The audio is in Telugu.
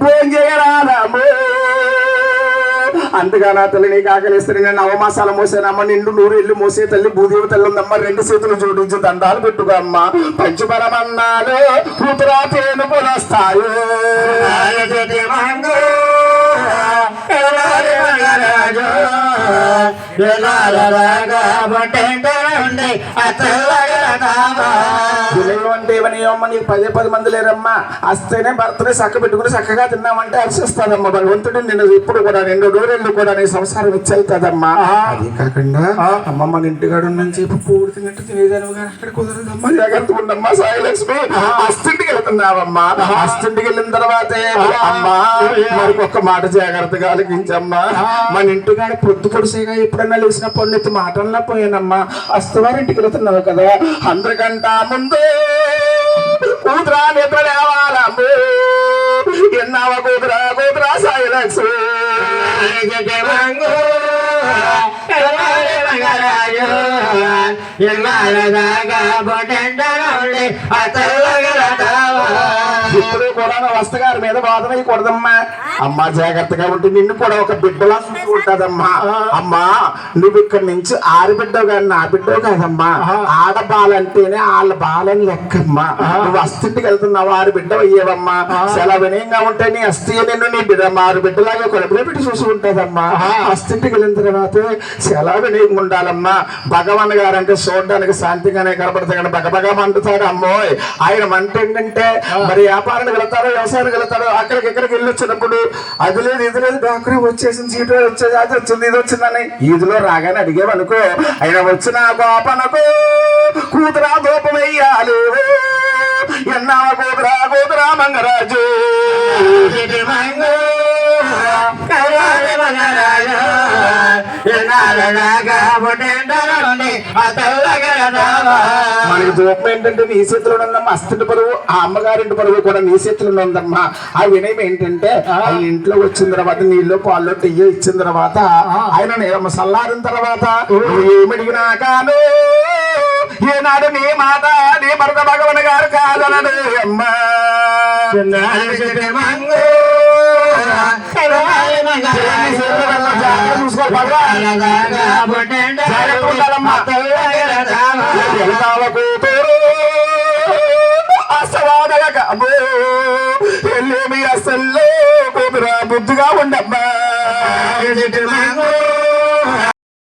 భోంజయరాలము అందుగా నా తల్లి నీకు ఆకలిస్తే నేను నవమాసాల మోసానమ్మ నిండు నూరు ఇల్లు మోసే తల్లి భూదేవి తల్లి ఉందమ్మ రెండు చేతులు జోడించి దండాలు పెట్టుకోమ్మ. అమ్మ పంచపరమన్నాలు కూతురా తేను పులస్తాయి నీకు పదే పది మంది లేరమ్మా. వస్తేనే భర్తనే చక్క పెట్టుకుని చక్కగా తిన్నామంటే హర్షిస్తానమ్మా భగవంతుడు నిన్ను ఇప్పుడు కూడా రెండు రోజులు కూడా నీ సంసారం ఇచ్చేదమ్మా అది కాకుండా అమ్మ మన ఇంటికాడ నుంచి పూడు తిన్నట్టు తినేదాను అక్కడ కుదరదమ్మా. జాగ్రత్త ఉండమ్మా సాయిలక్ష్మి అస్తింటికి వెళ్తున్నావమ్మా అస్తింటికి వెళ్ళిన తర్వాతే అమ్మా మరి ఒక్క మాట జాగ్రత్తగా ఆలకించమ్మా మన ఇంటికాడ పొద్దు పొడిసేగా ఎప్పుడన్నా లేచిన పొన్నెత్తి మాటల్లా పోయానమ్మా. అస్తవారింటికి వెళ్తున్నావు కదా. అందరికంట ముందు కూతురా నిద్ర లేవాలమ్ము ఎన్నావ కూతురా కూతురా సాయిలక్ష్మి ఇప్పుడు కూడా వస్త గారి మీద బాధ వేయకూడదమ్మా అమ్మా జాగ్రత్తగా ఉంటే నిన్ను కూడా ఒక బిడ్డలా చూసుకుంటాదమ్మా. అమ్మా నువ్వు ఇక్కడి నుంచి ఆరు కానీ నా బిడ్డవు కాదమ్మా. ఆడబాలంటేనే వాళ్ళ బాలని లెక్కమ్మా. నువ్వు అస్థింటికి వెళ్తున్నావు ఆరు బిడ్డ అయ్యేవమ్మా. చాలా వినయంగా ఉంటే నీ అస్థి నిన్ను నీ బిడ్డ ఆరు బిడ్డలాగా కొడుకునే పెట్టి చూసుకుంటాదమ్మా. అస్థింటికి వెళ్ళిన తర్వాత చాలా వినయంగా ఉండాలమ్మా. భగవాన్ గారు అంటే చూడడానికి శాంతిగానే కనపడతాయి కానీ బగబగా మండుతాడు అమ్మోయ్. ఆయన మంట ఏంటంటే మరి వ్యాపారానికి వెళ్తారో వ్యవసాయానికి వెళ్తారో అక్కడికి ఇక్కడికి వెళ్ళి వచ్చినప్పుడు అది లేదు ఇది లేదు డాక్టర్ వచ్చేసింది సీటు వచ్చేది అది వచ్చింది ఇది వచ్చిందని ఈదులో రాగానే అడిగేవనుకో ఆయన వచ్చిన గోపనకు కూతురా దూపం వెయ్యాలి. ఎన్నావ కూతురా కూతురా మంగరాజు. మనకి దూపం ఏంటంటే నీ చేతిలో ఉందమ్మా అస్తింటి పరువు ఆ అమ్మగారింటి పరువు కూడా నీ చేతిలో ఉందమ్మా. ఆ వినయం ఏంటంటే ఆయన ఇంట్లో వచ్చిన తర్వాత నీళ్ళు పాలు టియ్యో ఇచ్చిన తర్వాత ఆయన నేరమ్మ సల్లారిన తర్వాత ఏమడిగినా కాను ఏనాడు నీ మాట నీ భర్త భగవన్ గారు కాదనడు అమ్మా జాగ్రత్త చూసుకోవాలి భగవాన్. జాగ్రత్త ఉండాలమ్మా. వెళ్తావ కూతురు అసవాదలక అసలు కూతురా బుద్ధిగా ఉండమ్మా